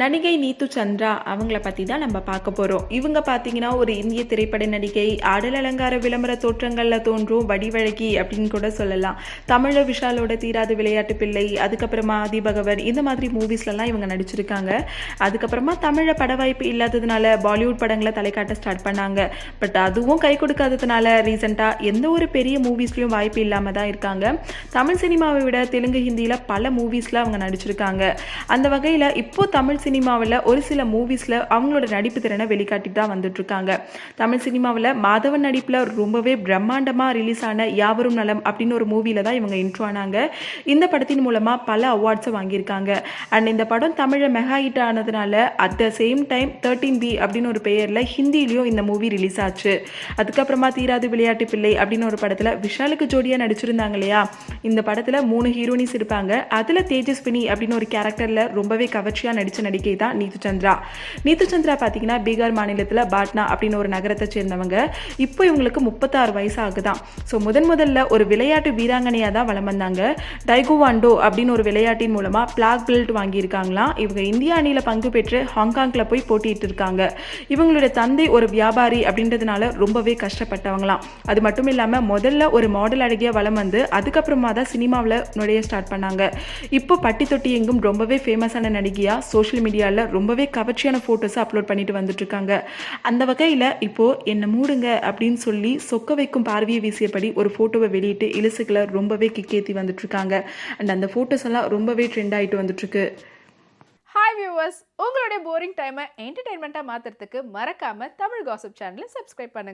நடிகை நீத்து சந்திரா அவங்கள பற்றி தான் நம்ம பார்க்க போகிறோம் இவங்க பார்த்தீங்கன்னா ஒரு இந்திய திரைப்பட நடிகை ஆடல் அலங்கார விளம்பர தோற்றங்களில் தோன்றும் வடிவழகி அப்படின்னு கூட சொல்லலாம். தமிழ விஷாலோட தீராத விளையாட்டு பிள்ளை அதுக்கப்புறமா ஆதிபகவன் இந்த மாதிரி மூவிஸ்லலாம் இவங்க நடிச்சிருக்காங்க. அதுக்கப்புறமா தமிழ பட வாய்ப்பு இல்லாததுனால பாலிவுட் படங்களை தலைக்காட்ட ஸ்டார்ட் பண்ணாங்க. பட் அதுவும் கை கொடுக்காததுனால ரீசெண்டாக எந்த ஒரு பெரிய மூவிஸ்லையும் வாய்ப்பு இல்லாமல் தான் இருக்காங்க. தமிழ் சினிமாவை விட தெலுங்கு ஹிந்தியில் பல மூவிஸில் அவங்க நடிச்சிருக்காங்க. அந்த வகையில் இப்போ தமிழ் சினிமாவில் ஒரு சில மூவிஸில் அவங்களோட நடிப்பு திறனை வெளிக்காட்டிட்டு தான் வந்துட்டுருக்காங்க. தமிழ் சினிமாவில் மாதவன் நடிப்பில் ரொம்பவே பிரம்மாண்டமாக ரிலீஸ் ஆன யாவரும் நலம் அப்படின்னு ஒரு மூவியில் தான் இவங்க இன்ட்ரோ ஆனாங்க. இந்த படத்தின் மூலமாக பல அவார்ட்ஸை வாங்கியிருக்காங்க. அண்ட் இந்த படம் தமிழை மெகா ஹிட் ஆனதுனால at the same time thirteen B அப்படின்னு ஒரு பெயரில் ஹிந்திலையும் இந்த மூவி ரிலீஸ் ஆச்சு. அதுக்கப்புறமா தீராது விளையாட்டு பிள்ளை அப்படின்னு ஒரு படத்தில் விஷாலுக்கு ஜோடியாக நடிச்சிருந்தாங்க இல்லையா? இந்த படத்தில் மூணு ஹீரோனிஸ் இருப்பாங்க. அதில் தேஜஸ்வினி அப்படின்னு ஒரு கேரக்டரில் ரொம்பவே கவர்ச்சியாக நடித்த நடிகை தான் நீத்து சந்திரா நீத்து சந்திரா பார்த்தீங்கன்னா பீகார் மாநிலத்தில் பாட்னா அப்படின்னு ஒரு நகரத்தை சேர்ந்தவங்க. இப்போ இவங்களுக்கு முப்பத்தாறு வயசு ஆகுதான். ஸோ முதன் முதல்ல ஒரு விளையாட்டு வீராங்கனையாக தான் வளம் வந்தாங்க. டைகுவாண்டோ அப்படின்னு ஒரு விளையாட்டின் மூலமாக பிளாக் பெல்ட் வாங்கியிருக்காங்களாம். இவங்க இந்திய அணியில் பங்கு பெற்று ஹாங்காங்கில் போய் போட்டிட்டு இருக்காங்க. இவங்களுடைய தந்தை ஒரு வியாபாரி அப்படின்றதுனால ரொம்பவே கஷ்டப்பட்டவங்களாம். அது மட்டும் இல்லாமல் முதல்ல ஒரு மாடல் அழகிய வளம் வந்து அதுக்கப்புறமா தான் சினிமாவில் நுழைய ஸ்டார்ட் பண்ணாங்க. இப்போ பட்டி தொட்டி எங்கும் ரொம்பவே ஃபேமஸான நடிகையாக சோஷியல் மீடியாவில் ரொம்பவே கவர்ச்சியான ஃபோட்டோஸை அப்லோட் பண்ணிட்டு வந்துட்டுருக்காங்க. அந்த வகையில் இப்போது என்னை மூடுங்க அப்படின்னு சொல்லி சொக்க வைக்கும் பார்வையை வீசியபடி ஒரு ஃபோட்டோவை வெளியிட்டு இலசுகளை ரொம்பவே கிக்கேத்தி வந்துட்டுருக்காங்க. அண்ட் அந்த ஃபோட்டோஸ் எல்லாம் ரொம்பவே ட்ரெண்ட் ஆகிட்டு வந்துட்டுருக்கு. ஹாய் வியூவர்ஸ் உங்களுடைய போரிங் டைமை என்டர்டைன்மெண்ட்டாக மாற்றுறதுக்கு மறக்காமல் தமிழ் காசப் சேனலை சப்ஸ்கிரைப் பண்ணுங்கள்